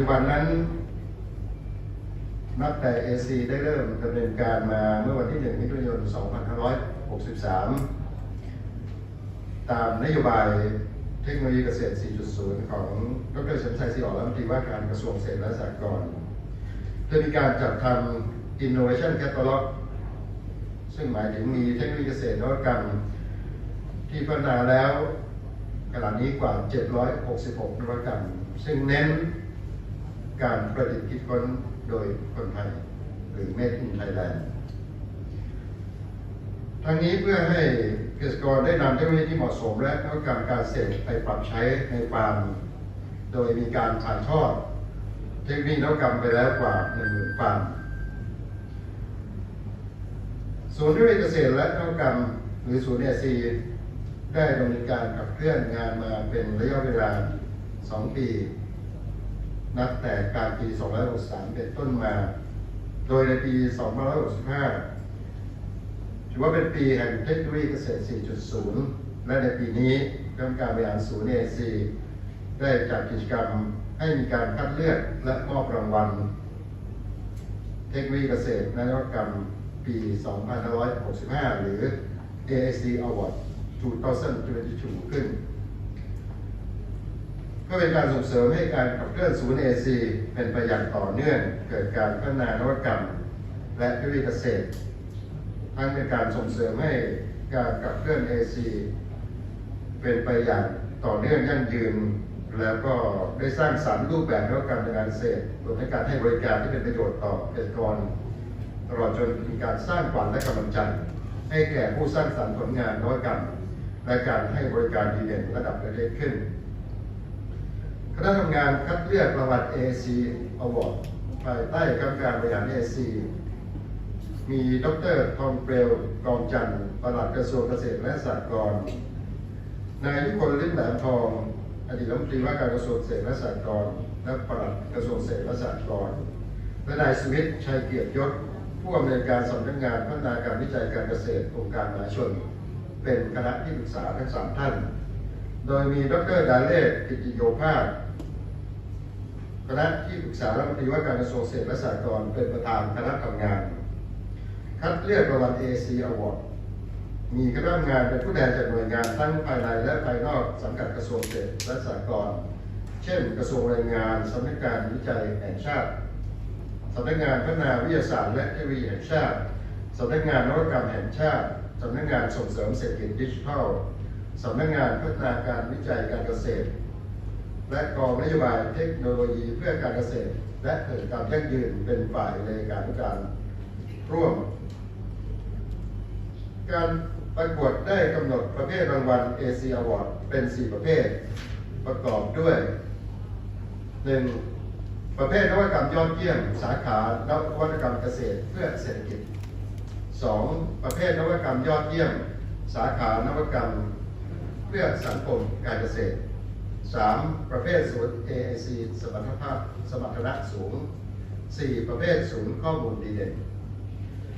จุบันนั้น นับแต่ AC ได้เริ่มดำเนินการมาเมื่อวันที่1มิถุนายน 2563 ตามนโยบายเทคโนโลยีเกษตร 4.0 ของดรชันชัยศรีอ่อนรัฐมนตรีว่าการกระทรวงเกษตรและสหกรณ์โดยมีการจัดทำ Innovation Catalog ซึ่งหมายถึงมีเทคโนโลยีเกษตรนวัตกรรม ที่พัฒนาแล้วขณะนี้กว่า 766 นวัตกรรม ซึ่งเน้น การประดิษฐ์คิดค้นโดยคนไทย หรือ Made in Thailand ทั้งนี้เพื่อให้เกษตรกรได้นำเทคโนโลยีที่เหมาะสม และนวัตกรรมการเกษตรไปปรับใช้ในฟาร์มโดยมีการถ่ายทอด เทคโนโลยีนวัตกรรมไปแล้วกว่า10,000ฟาร์มศูนย์เทคโนโลยีเกษตรและนวัตกรรม หรือศูนย์เอซีได้ดำเนินการขับเคลื่อนงานมาเป็นระยะเวลา 2 ปี นับแต่การปี 2563 เป็นต้นมา โดยในปี 2565 ถือว่าเป็นปีแห่งเทคโนโลยีเกษตร 4.0 และในปีนี้กรรมการบริหารศูนย์เอซีได้จัดกิจกรรมให้มีการคัดเลือกและมอบรางวัล เทคโนโลยีเกษตรและนวัตกรรมปี 2565 หรือ ASD Award 2022 ขึ้น พื่อเป็นการส่งเสริมให้การขับเคลื่อนศูนย์ AC เป็นไปอย่างต่อเนื่อง เกิดการพัฒนานวัตกรรม และเทคโนโลยีเกษตร ทั้งเป็นการส่งเสริมให้การขับเคลื่อน AC เป็นไปอย่างต่อเนื่องยั่งยืน แล้วก็ได้สร้างสรรค์รูปแบบนวัตกรรมทางการเกษตรรวมทั้งการให้บริการที่เป็นประโยชน์ต่อเกษตรกรตลอดจนมีการสร้างขวัญและกำลังใจ ให้แก่ผู้สร้างสรรค์ผลงานนวัตกรรมและการให้บริการดีเด่นระดับประเทศขึ้น ณะทำงานคัดเลือกรางวัล AC Award ภายใต้กรรมการบริหาร AC มีดรทองเปลวกองจันทร์ปลัดกระทรวงเกษตรและสหกรณ์นายยุคนลิ้มแหลมทอง อดีตรัฐมนตรีว่าการกระทรวงเกษตรและสหกรณ์และปลัดกระทรวงเกษตรและสหกรณ์และนายสุวิทย์ชัยเกียรติยศผู้อำนวยการสำนักงานพัฒนาการวิจัยการเกษตรองค์การมหาชน เป็นคณะที่ปรึกษาทั้งสามท่าน โดยมีดรดาเลศกิติโยภาส คณะที่ปรึกษารัฐมนตรีว่าการกระทรวงเกษตรและสหกรณ์เป็นประธานคณะทำงาน คัดเลือกรางวัล AC Award มีคณะทำงานเป็นผู้แทนจากหน่วยงานทั้งภายในและภายนอกสังกัดกระทรวงเกษตรและสหกรณ์เช่น กระทรวงแรงงานสำนักงานวิจัยแห่งชาติสำนักงานพัฒนาวิทยาศาสตร์และเทคโนโลยีแห่งชาติสำนักงานนวัตกรรมแห่งชาติสำนักงานส่งเสริมเศรษฐกิจดิจิทัลสำนักงานพัฒนาการวิจัยการเกษตร และกองนโยบายเทคโนโลยีเพื่อการเกษตร และเกิดการยั่งยืนเป็นฝ่ายในการการร่วม การประกวดได้กำหนดประเภทรางวัล AC Award เป็น 4 ประเภท ประกอบด้วย 1. ประเภทนวัตกรรมยอดเยี่ยม สาขานวัตกรรมเกษตรเพื่อเศรษฐกิจ 2. ประเภทนวัตกรรมยอดเยี่ยม สาขานวัตกรรม เพื่อสังคมการเกษตร 3. ประเภทศูนย์ AIC สมรรถภาพสมรรถนะสูง 4. ประเภทศูนย์ข้อมูลดีเด่น